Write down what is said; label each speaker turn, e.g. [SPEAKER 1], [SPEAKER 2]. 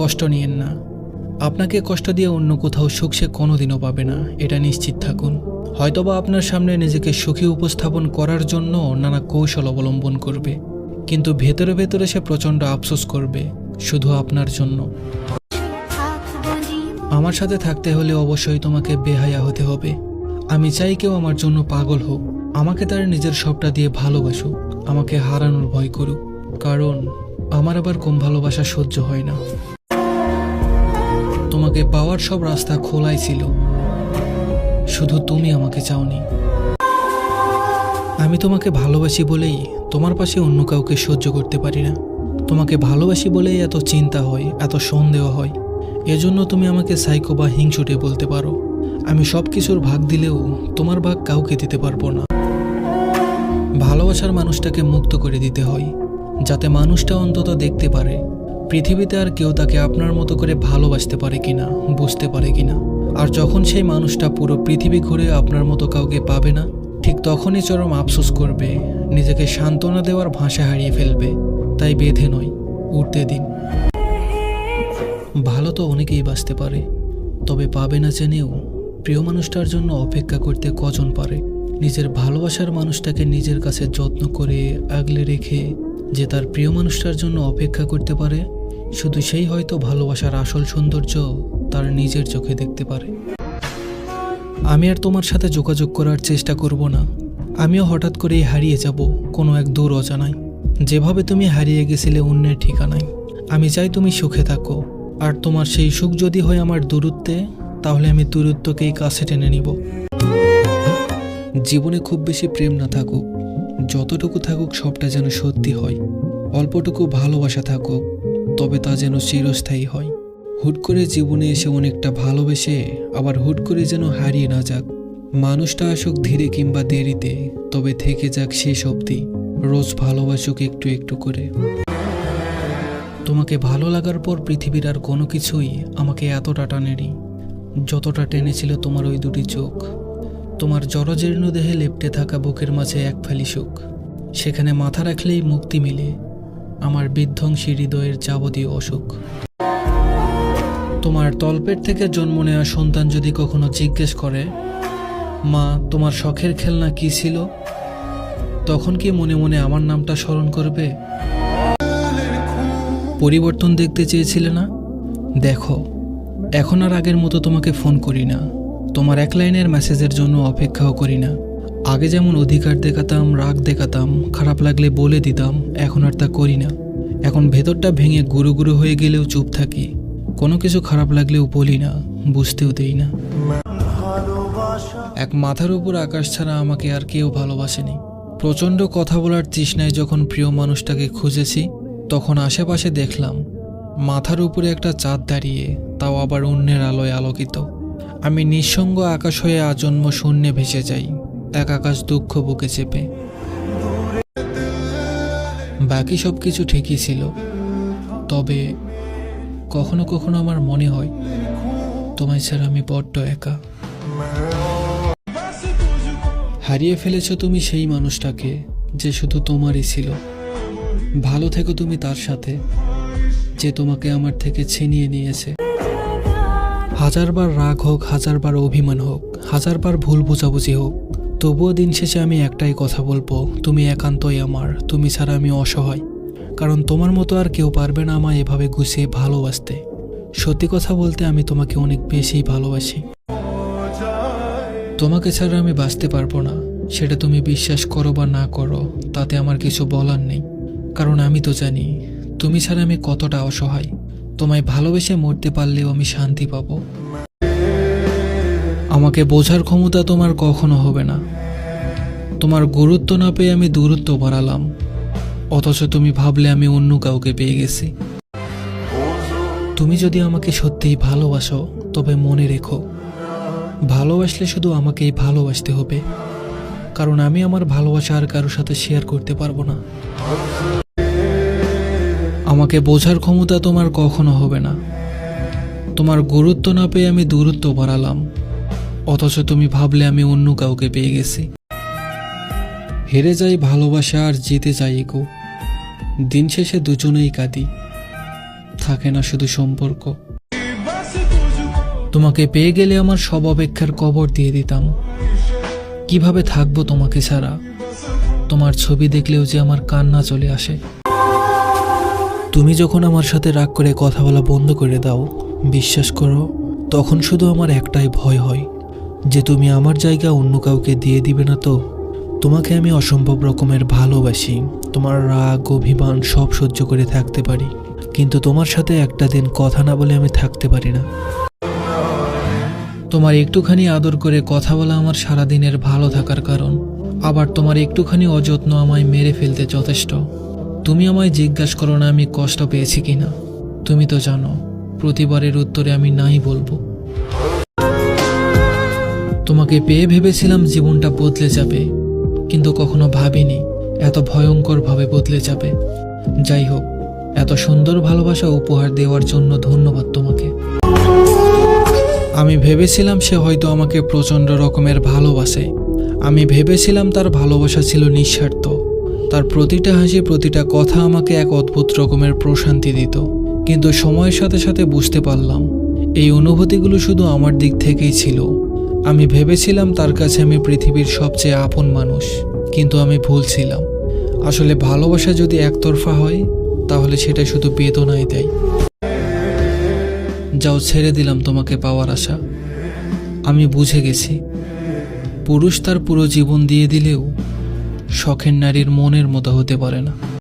[SPEAKER 1] কষ্ট নিয়েন না। আপনাকে কষ্ট দিয়ে অন্য কোথাও সুখ সে কোনোদিনও পাবে না, এটা নিশ্চিত থাকুন। হয়তোবা আপনার সামনে নিজেকে সুখী উপস্থাপন করার জন্য নানা কৌশল অবলম্বন করবে, কিন্তু ভেতরে ভেতরে সে প্রচণ্ড আফসোস করবে, শুধু আপনার জন্য। আমার সাথে থাকতে হলে অবশ্যই তোমাকে বেহায়া হতে হবে। আমি চাই কেউ আমার জন্য পাগল হোক, আমাকে তার নিজের সবটা দিয়ে ভালোবাসুক, আমাকে হারানোর ভয় করুক, কারণ আমার আবার কম ভালোবাসা সহ্য হয় না। তোমাকে পাওয়ার সব রাস্তা খোলাই ছিল। শুধু তুমি আমাকে চাওনি। আমি তোমাকে ভালোবাসি বলেই তোমার পাশে অন্য কাউকে সহ্য করতে পারি না। তোমাকে ভালোবাসি বলেই এত চিন্তা হয়, এত সন্দেহ হয়। এজন্য তুমি আমাকে সাইকো বা হিংসুটে বলতে পারো। আমি সব কিছুর ভাগ দিলেও তোমার ভাগ কাউকে দিতে পারব না। ভালোবাসার মানুষটাকে মুক্ত করে দিতে হয়, যাতে মানুষটা অন্তত দেখতে পারে। পৃথিবীতে আর কেউ তাকে আপনার মতো করে ভালোবাসতে পারে কিনা, বুঝতে পারে কিনা? আর যখন সেই মানুষটা পুরো পৃথিবী ঘুরে আপনার মতো কাউকে পাবে না, ঠিক তখনই চরম আফসোস করবে, নিজেকে সান্ত্বনা দেওয়ার ভাষা হারিয়ে ফেলবে, তাই বেঁধে নয় উঠতে দিন। ভালো তো অনেকেই বাঁচতে পারে, তবে পাবে না জেনেও প্রিয় মানুষটার জন্য অপেক্ষা করতে কজন পারে? নিজের ভালোবাসার মানুষটাকে নিজের কাছে যত্ন করে আগলে রেখে যে তার প্রিয় মানুষটার জন্য অপেক্ষা করতে পারে শুধু সেই হয়তো ভালোবাসার আসল সৌন্দর্য তার নিজের চোখে দেখতে পারে। আমি আর তোমার সাথে যোগাযোগ করার চেষ্টা করব না। আমিও হঠাৎ করেই হারিয়ে যাব কোনো এক দূর অজানায়। যেভাবে তুমি হারিয়ে গেছিলে অন্যের ঠিকানায়। আমি চাই তুমি সুখে থাকো। আর তোমার সেই সুখ যদি হয় আমার দূরত্বে, তাহলে আমি দূরত্বকেই কাছে টেনে নিব। জীবনে খুব বেশি প্রেম না থাকুক। যতটুকু থাকুক সবটা যেন সত্যি হয়। অল্পটুকু ভালোবাসা থাকুক। তবে তা যেন চিরস্থায়ী হয়। হুট করে জীবনে এসে অনেকটা ভালোবেসে আবার হুট করে যেন হারিয়ে না যাক। মানুষটা আসুক ধীরে কিংবা দেরিতে, তবে থেকে যাক শেষ অবধি। রোজ ভালোবাসুক একটু একটু করে। তোমাকে ভালো লাগার পর পৃথিবীর আর কোনো কিছুই আমাকে এতটা টানেনি। যতটা টেনেছিল তোমার ওই দুটি চোখ। তোমার জরজীর্ণ দেহে লেপটে থাকা বুকের মাঝে এক ফালি সুখ। সেখানে মাথা রাখলেই মুক্তি মিলে। আমার বিধ্বংসী হৃদয়ের যাবতীয় অসুখ। তোমার তলপেট থেকে জন্ম নেওয়া সন্তান যদি কখনো জিজ্ঞেস করে, মা, তোমার শখের খেলনা কি ছিল? তখন কি মনে মনে আমার নামটা স্মরণ করবে? পরিবর্তন দেখতে চেয়েছিলে না? দেখো, এখন আর আগের মতো তোমাকে ফোন করি না। তোমার এক লাইনের মেসেজের জন্য অপেক্ষাও করি না। আগে যেমন অধিকার দেখাতাম, রাগ দেখাতাম, খারাপ লাগলে বলে দিতাম, এখন আর তা করি না। এখন ভেতরটা ভেঙে গুরু গুরু হয়ে গেলেও চুপ থাকি। কোনো কিছু খারাপ লাগলেও বলি না, বুঝতেও দেই না। এক মাথার উপর আকাশ ছাড়া আমাকে আর কেউ ভালোবাসেনি। প্রচণ্ড কথা বলার তৃষ্ণায় যখন প্রিয় মানুষটাকে খুঁজেছি, তখন আশেপাশে দেখলাম, মাথার উপরে একটা চাঁদ দাঁড়িয়ে, তাও আবার অন্যের আলোয় আলোকিত। আমি নিঃসঙ্গ আকাশ হয়ে আজন্ম শূন্যে ভেসে যাই। এক আকাশ দুঃখ বুকে চেপে। বাকি সব কিছু ঠিকই ছিল। তবে কখনো কখনো আমার মনে হয়, তোমায় ছাড়া আমি বড্ড একা। হারিয়ে ফেলেছ তুমি সেই মানুষটাকে, যে শুধু তোমারই ছিল। ভালো থেকো তুমি তার সাথে, যে তোমাকে আমার থেকে ছিনিয়ে নিয়েছে। হাজারবার রাগ হোক, হাজারবার অভিমান হোক, হাজারবার ভুল বোঝাবুঝি হোক তবুও দিন শেষে আমি একটাই কথা বলব, তুমি একান্তই আমার, তুমি ছাড়া আমি অসহায়। কারণ তোমার মতো আর কেউ পারবে না আমায় এভাবে গুছিয়ে ভালোবাসতে। সত্যি কথা বলতে আমি তোমাকে অনেক বেশি ভালোবাসি। তোমাকে ছাড়া আমি বাঁচতে পারব না, সেটা তুমি বিশ্বাস করো বা না করো, তাতে আমার কিছু বলার নেই। কারণ আমি তো জানি, তুমি ছাড়া আমি কতটা অসহায়। তোমায় ভালোবেসে মরতে পারলেও আমি শান্তি পাবো। আমাকে বোঝার ক্ষমতা তোমার কখনো হবে না। তোমার গুরুত্ব না পেয়ে আমি দূরত্ব বাড়ালাম। অথচ তুমি ভাবলে আমি অন্য কাউকে পেয়ে গেছি। তুমি যদি আমাকে সত্যিই ভালোবাসো, তবে মনে রেখো, ভালোবাসলে শুধু আমাকেই ভালোবাসতে হবে। কারণ আমি আমার ভালোবাসা আর কারোর সাথে শেয়ার করতে পারব না। আমাকে বোঝার ক্ষমতা তোমার কখনো হবে না। তোমার গুরুত্ব না পেয়ে আমি দূরত্ব বাড়ালাম। অথচ তুমি ভাবলে আমি অন্য কাউকে পেয়ে গেছি। হেরে যাই ভালোবাসা আর জিতে যাই গো দিন শেষে দুজনেই কাঁদি। থাকে না শুধু সম্পর্ক। তোমাকে পেয়ে গেলে আমার সব অপেক্ষার কবর দিয়ে দিতাম। কীভাবে থাকব তোমাকে ছাড়া? তোমার ছবি দেখলেও যে আমার কান্না চলে আসে। তুমি যখন আমার সাথে রাগ করে কথা বলা বন্ধ করে দাও, বিশ্বাস করো, তখন শুধু আমার একটাই ভয় হয়। যে তুমি আমার জায়গা অন্য কাউকে দিয়ে দিবে না তো? তোমাকে আমি অসম্ভব রকমের ভালোবাসি। তোমার রাগ, অভিমান সব সহ্য করে থাকতে পারি। কিন্তু তোমার সাথে একটা দিন কথা না বলে আমি থাকতে পারি না। তোমার একটুখানি আদর করে কথা বলা আমার সারাদিনের ভালো থাকার কারণ। আবার তোমার একটুখানি অযত্ন আমায় মেরে ফেলতে যথেষ্ট। তুমি আমায় জিজ্ঞাসা করো না আমি কষ্ট পেয়েছি কিনা। তুমি তো জানো, প্রতিবারের উত্তরে আমি নাই বলব। তোমাকে পেয়ে ভেবেছিলাম জীবনটা বদলে যাবে, কিন্তু কখনো ভাবিনি এত ভয়ঙ্করভাবে বদলে যাবে। যাই হোক, এত সুন্দর ভালোবাসা উপহার দেওয়ার জন্য ধন্যবাদ তোমাকে। আমি ভেবেছিলাম সে হয়তো আমাকে প্রচণ্ড রকমের ভালোবাসে। আমি ভেবেছিলাম তার ভালোবাসা ছিল নিঃস্বার্থ। তার প্রতিটা হাসি, প্রতিটা কথা আমাকে এক অদ্ভুত রকমের প্রশান্তি দিত। কিন্তু সময়ের সাথে সাথে বুঝতে পারলাম, এই অনুভূতিগুলো শুধু আমার দিক থেকেই ছিল। আমি ভেবেছিলাম তার কাছে আমি পৃথিবীর সবচেয়ে আপন মানুষ, কিন্তু আমি ভুল ছিলাম। আসলে ভালোবাসা যদি একতরফা হয়, তাহলে সেটা শুধু বেদনাই দেয়। যাও, ছেড়ে দিলাম তোমাকে পাওয়ার আশা। আমি বুঝে গেছি। পুরুষ তার পুরো জীবন দিয়ে দিলেও শখের নারীর মনের মতো হতে পারে না।